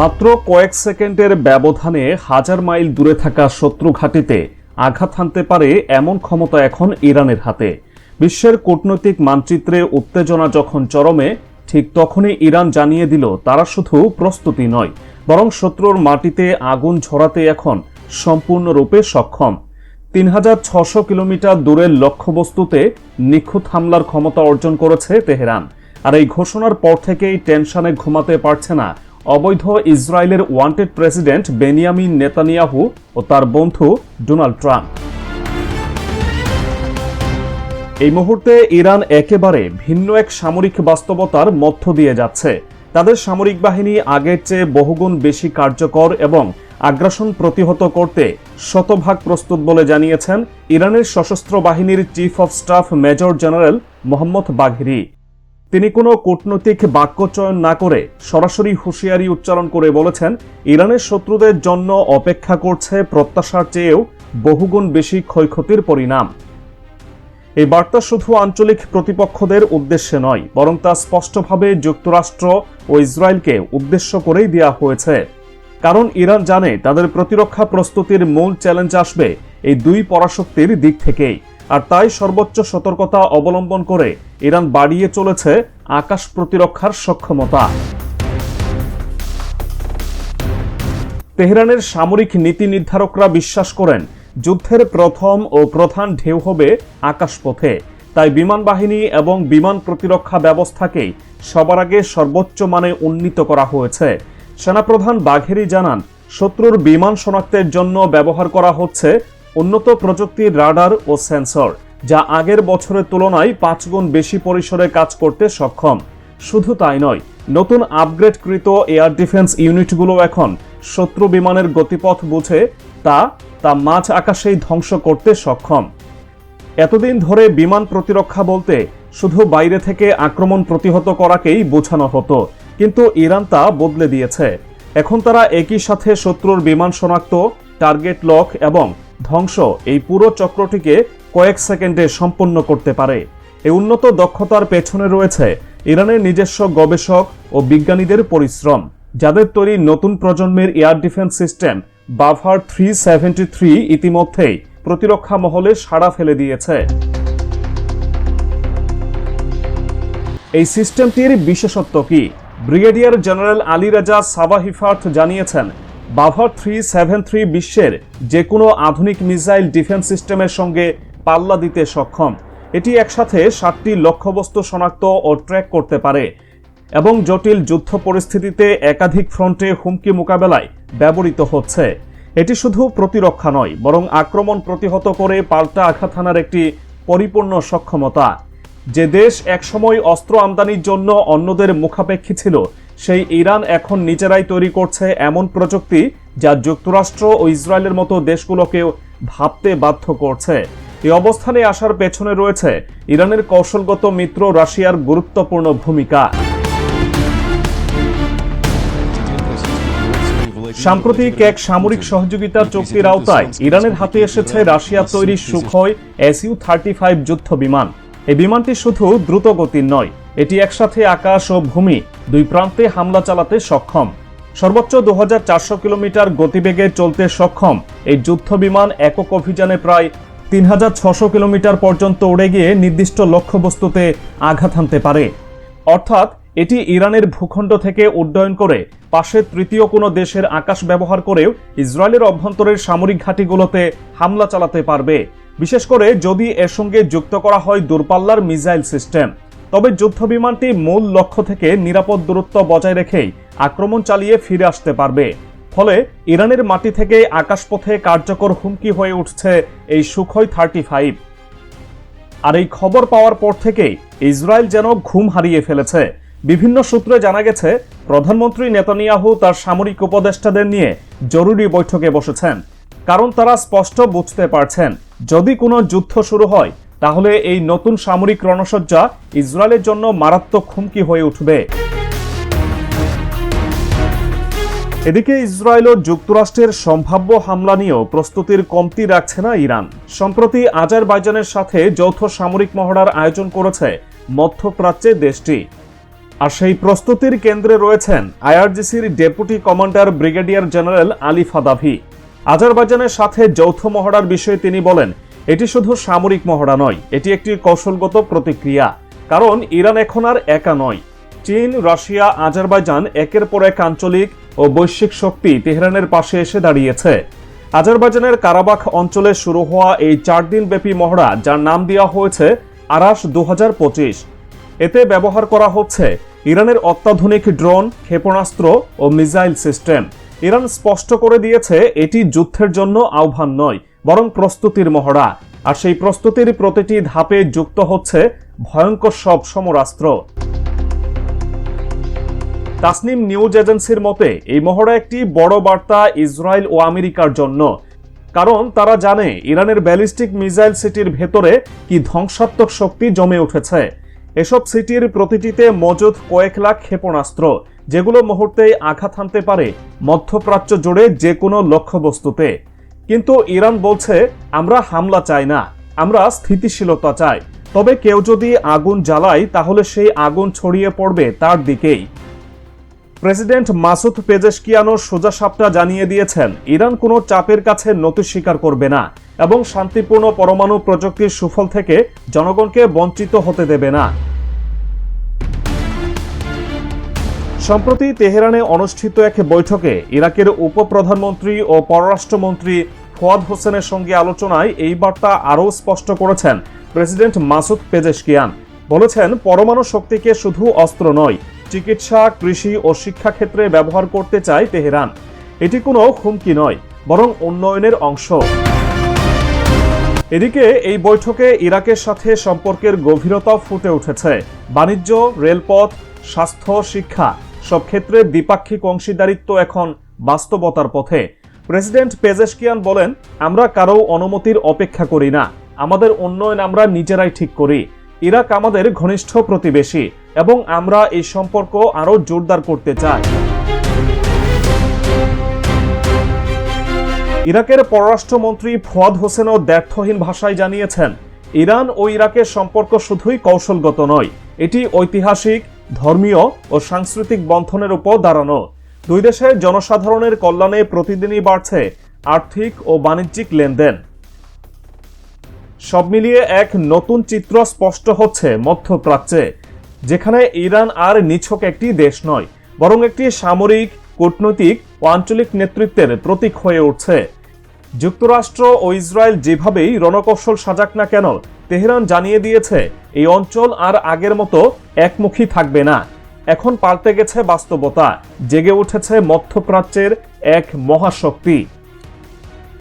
মাত্র কয়েক সেকেন্ডের ব্যবধানে হাজার মাইল দূরে থাকা শত্রু ঘাঁটিতে আঘাত হানতে পারে এমন ক্ষমতা এখন ইরানের হাতে। বিশ্বের কূটনৈতিক মানচিত্রে উত্তেজনা যখন চরমে, ঠিক তখনই ইরান জানিয়ে দিল তারা শুধু প্রস্তুতি নয়, বরং শত্রুর মাটিতে আগুন ঝরাতে এখন সম্পূর্ণরূপে সক্ষম। তিন হাজার ছশো কিলোমিটার দূরের লক্ষ্যবস্তুতে নিখুঁত হামলার ক্ষমতা অর্জন করেছে তেহরান। আর এই ঘোষণার পর থেকেই টেনশনে ঘুমাতে পারছে না অবৈধ ইসরায়েলের ওয়ান্টেড প্রেসিডেন্ট বেনিয়ামিন নেতানিয়াহু ও তার বন্ধু ডোনাল্ড ট্রাম্প। এই মুহূর্তে ইরান একেবারে ভিন্ন এক সামরিক বাস্তবতার মধ্য দিয়ে যাচ্ছে। তাদের সামরিক বাহিনী আগের চেয়ে বহুগুণ বেশি কার্যকর এবং আগ্রাসন প্রতিহত করতে শতভাগ প্রস্তুত বলে জানিয়েছেন ইরানের সশস্ত্র বাহিনীর chief of staff major general Mohammad Bagheri. তিনি কোনো কূটনৈতিক বাক্য চয়ন না করে সরাসরি হুঁশিয়ারি উচ্চারণ করে বলেছেন, ইরানের শত্রুদের জন্য অপেক্ষা করছে প্রত্যাশার চেয়েও বহুগুণ বেশি ক্ষয়ক্ষতির পরিণাম। এই বার্তা শুধু আঞ্চলিক প্রতিপক্ষদের উদ্দেশ্যে নয়, বরং তা স্পষ্টভাবে যুক্তরাষ্ট্র ও ইসরায়েলকে উদ্দেশ্য করেই দেওয়া হয়েছে। কারণ ইরান জানে তাদের প্রতিরক্ষা প্রস্তুতির মূল চ্যালেঞ্জ আসবে এই দুই পরাশক্তির দিক থেকেই। আর তাই সর্বোচ্চ সতর্কতা অবলম্বন করে ইরান বাড়িয়ে চলেছে আকাশ প্রতিরক্ষার সক্ষমতা। তেহরানের সামরিক নীতি নির্ধারকরা বিশ্বাস করেন, যুদ্ধের প্রথম ও প্রধান ঢেউ হবে আকাশপথে। তাই বিমান বাহিনী এবং বিমান প্রতিরক্ষা ব্যবস্থাকেই সবার আগে সর্বোচ্চ মানে উন্নীত করা হয়েছে। সেনাপ্রধান বাঘেরি জানান, শত্রুর বিমান শনাক্তের জন্য ব্যবহার করা হচ্ছে উন্নত প্রযুক্তির রাডার ও সেন্সর, যা আগের বছরের তুলনায় পাঁচগুণ বেশি পরিসরে কাজ করতে সক্ষম। শুধু তাই নয়, নতুন আপগ্রেডকৃত এয়ার ডিফেন্স ইউনিটগুলো এখন শত্রু বিমানের গতিপথ বুঝে তা তা মাঝ আকাশেই ধ্বংস করতে সক্ষম। এতদিন ধরে বিমান প্রতিরক্ষা বলতে শুধু বাইরে থেকে আক্রমণ প্রতিহত করাকেই বোঝানো হতো, কিন্তু ইরান তা বদলে দিয়েছে। এখন তারা একই সাথে শত্রুর বিমান শনাক্ত টার্গেট লক এবং ধ্বংস এই পুরো চক্রটিকে কয়েক সেকেন্ডে সম্পন্ন করতে পারে। এই উন্নত দক্ষতার পেছনে রয়েছে ইরানের নিজস্ব গবেষক ও বিজ্ঞানীদের পরিশ্রম, যাদের তৈরি নতুন প্রজন্মের air defence system Bavar three seventy three ইতিমধ্যেই প্রতিরক্ষা মহলে সাড়া ফেলে দিয়েছে। এই সিস্টেমটির বিশেষত্ব কি? ব্রিগেডিয়ার জেনারেল আলী রাজা সাবাহিফার্থ জানিয়েছেন বাভার থ্রি সেভেন থ্রি বিশ্বের যে কোনো আধুনিক মিসাইল ডিফেন্স সিস্টেমের সঙ্গে পাল্লা দিতে সক্ষম। এটি একসাথে সাতটি লক্ষ্যবস্তু শনাক্ত ও ট্র্যাক করতে পারে এবং জটিল যুদ্ধ পরিস্থিতিতে একাধিক ফ্রন্টে হুমকি মোকাবেলায় ব্যবহৃত হচ্ছে। এটি শুধু প্রতিরক্ষা নয়, বরং আক্রমণ প্রতিহত করে পাল্টা আঘাত হানার একটি পরিপূর্ণ সক্ষমতা। যে দেশ একসময় অস্ত্র আমদানির জন্য অন্যদের মুখাপেক্ষী ছিল, সেই ইরান এখন নিজেরাই তৈরি করছে এমন প্রযুক্তি যা যুক্তরাষ্ট্র ও ইসরায়েলের মতো দেশগুলোকেও ভাবতে বাধ্য করছে। এই অবস্থানে আসার পেছনে রয়েছে ইরানের কৌশলগত মিত্র রাশিয়ার গুরুত্বপূর্ণ ভূমিকা। সাম্প্রতিক এক সামরিক সহযোগিতা চুক্তির আওতায় ইরানের হাতে এসেছে রাশিয়া তৈরি সুখয় এসইউ থার্টি ফাইভ যুদ্ধ বিমান এই বিমানটি শুধু দ্রুত গতির নয়, এটি একসাথে আকাশ ও ভূমি, দুই প্রান্তে হামলা চালাতে সক্ষম। সর্বোচ্চ দু হাজার চারশো কিলোমিটার গতিবেগে চলতে সক্ষম। এই যুদ্ধ বিমান একক অভিযানে প্রায় তিন কিলোমিটার পর্যন্ত উড়ে গিয়ে নির্দিষ্ট লক্ষ্যবস্তুতে আঘাত হানতে পারে। অর্থাৎ, এটি ইরানের ভূখণ্ড থেকে উড্ডয়ন করে পাশের তৃতীয় কোনো দেশের আকাশ ব্যবহার করেও ইসরায়েলের অভ্যন্তরের সামরিক ঘাঁটিগুলোতে হামলা চালাতে পারবে। বিশেষ করে যদি এর সঙ্গে যুক্ত করা হয় দূরপাল্লার মিসাইল সিস্টেম। তবে যুদ্ধ বিমানটি মূল লক্ষ্য থেকে নিরাপদ দূরত্ব বজায় রেখেই আক্রমণ চালিয়ে ফিরে আসতে পারবে। ফলে ইরানের মাটি থেকে আকাশপথে কার্যকর হুমকি হয়ে উঠছে এই সুখই থার্টি ফাইভ। আর এই খবর পাওয়ার পর থেকেই ইসরায়েল যেন ঘুম হারিয়ে ফেলেছে। বিভিন্ন সূত্রে জানা গেছে, প্রধানমন্ত্রী নেতানিয়াহু তার সামরিক উপদেষ্টাদের নিয়ে জরুরি বৈঠকে বসেছেন। কারণ তারা স্পষ্ট বুঝতে পারছেন যদি কোনো যুদ্ধ শুরু হয়, তাহলে এই নতুন সামরিক রণসজ্জা ইসরায়েলের জন্য মারাত্মক হুমকি হয়ে উঠবে। এদিকে ইসরায়েল ও যুক্তরাষ্ট্রের সম্ভাব্য হামলা নিয়েও প্রস্তুতির কমতি রাখছে না ইরান। সম্প্রতি আজারবাইজানের সাথে যৌথ সামরিক মহড়ার আয়োজন করেছে মধ্যপ্রাচ্যে দেশটি। আর সেই প্রস্তুতির কেন্দ্রে রয়েছেন আইআরজিসির deputy commander brigadier general Ali Fadavi. আজারবাইজানের সাথে যৌথ মহড়ার বিষয়ে তিনি বলেন, এটি শুধু সামরিক মহড়া নয়, এটি একটি কৌশলগত প্রতিক্রিয়া। কারণ ইরান এখন আর একা নয়। চীন, রাশিয়া, আজারবাইজান একের পর এক আঞ্চলিক ও বৈশ্বিক শক্তি তেহরানের পাশে এসে দাঁড়িয়েছে। আজারবাইজানের কারাবাখ অঞ্চলে শুরু হওয়া এই চার দিন ব্যাপী মহড়া, যার নাম দেওয়া হয়েছে আরাস দু এতে ব্যবহার করা হচ্ছে ইরানের অত্যাধুনিক ড্রোন, ক্ষেপণাস্ত্র ও মিসাইল সিস্টেম। ইরান স্পষ্ট করে দিয়েছে, এটি যুদ্ধের জন্য আহ্বান নয়, বরং প্রস্তুতির মহড়া। আর সেই প্রস্তুতির প্রতিটি ধাপে যুক্ত হচ্ছে ভয়ঙ্কর সব সমরাস্ত্র। তাসনিম নিউজ এজেন্সির মতে, এই মহড়া একটি বড় বার্তা ইসরায়েল ও আমেরিকার জন্য। কারণ তারা জানে, ইরানের ব্যালিস্টিক মিসাইল সিটির ভেতরে কি ধ্বংসাত্মক শক্তি জমে উঠেছে। এসব সিটির প্রতিটিতে মজুদ কয়েক লাখ ক্ষেপণাস্ত্র, যেগুলো মুহূর্তেই আঘাত হানতে পারে মধ্যপ্রাচ্য জুড়ে যে কোনো লক্ষ্যবস্তুতে। কিন্তু ইরান বলছে, আমরা হামলা চাই না, আমরা স্থিতিশীলতা চাই। তবে কেউ যদি আগুন জ্বালায়, তাহলে সেই আগুন ছড়িয়ে পড়বে তার দিকেই। প্রেসিডেন্ট মাসুদ পেজেশকিয়ানো সোজা সাপটা জানিয়ে দিয়েছেন, ইরান কোনো চাপের কাছে নতি স্বীকার করবে না। এবং শান্তিপূর্ণ পরমাণু প্রযুক্তির সুফল থেকে জনগণকে বঞ্চিত হতে দেবে না। সম্প্রতি তেহরানে অনুষ্ঠিত এক বৈঠকে ইরাকের উপপ্রধানমন্ত্রী ও পররাষ্ট্রমন্ত্রী ফোয়াদ হোসেনের সঙ্গে আলোচনায় এই বার্তা আরও স্পষ্ট করেছেন প্রেসিডেন্ট মাসুদ পেজেশকিয়ান। বলেছেন, পরমাণু শক্তিকে শুধু অস্ত্র নয়, চিকিৎসা, কৃষি ও শিক্ষা ক্ষেত্রে ব্যবহার করতে চায় তেহরান। এটি কোনো হুমকি নয়, বরং উন্নয়নের অংশ। এদিকে এই বৈঠকে ইরাকের সাথে সম্পর্কের গভীরতা ফুটে উঠেছে। বাণিজ্য, রেলপথ, স্বাস্থ্য, শিক্ষা সব ক্ষেত্রে দ্বিপাক্ষিক অংশীদারিত্ব এখন বাস্তবতার পথে। প্রেসিডেন্ট পেজেশকিয়ান বলেন, আমরা কারও অনুমতির অপেক্ষা করি না। আমাদের উন্নয়ন আমরা নিজেরাই ঠিক করি। ইরাক আমাদের ঘনিষ্ঠ প্রতিবেশী এবং আমরা এই সম্পর্ক আরও জোরদার করতে চাই। ইরাকের পররাষ্ট্রমন্ত্রী ফুয়াদ হোসেনও দ্ব্যর্থহীন ভাষায় জানিয়েছেন, ইরান ও ইরাকের সম্পর্ক শুধুই কৌশলগত নয়, এটি ঐতিহাসিক, ধর্মীয় ও সাংস্কৃতিক বন্ধনের উপর দাঁড়ানো। দুই দেশের জনসাধারণের কল্যাণে প্রতিদিনই বাড়ছে আর্থিক ও বাণিজ্যিক লেনদেন। সব মিলিয়ে এক নতুন চিত্র স্পষ্ট হচ্ছে মধ্যপ্রাচ্যে, যেখানে ইরান আর নিছক একটি দেশ নয়, বরং একটি সামরিক, কূটনৈতিক ও আঞ্চলিক নেতৃত্বের প্রতীক হয়ে উঠছে। যুক্তরাষ্ট্র ও ইসরায়েল যেভাবেই রণকৌশল সাজাক না কেন, তেহরান জানিয়ে দিয়েছে, এই অঞ্চল আর আগের মতো একমুখী থাকবে না। এখন পাল্টে গেছে বাস্তবতা, জেগে উঠেছে মধ্যপ্রাচ্যের এক মহাশক্তি।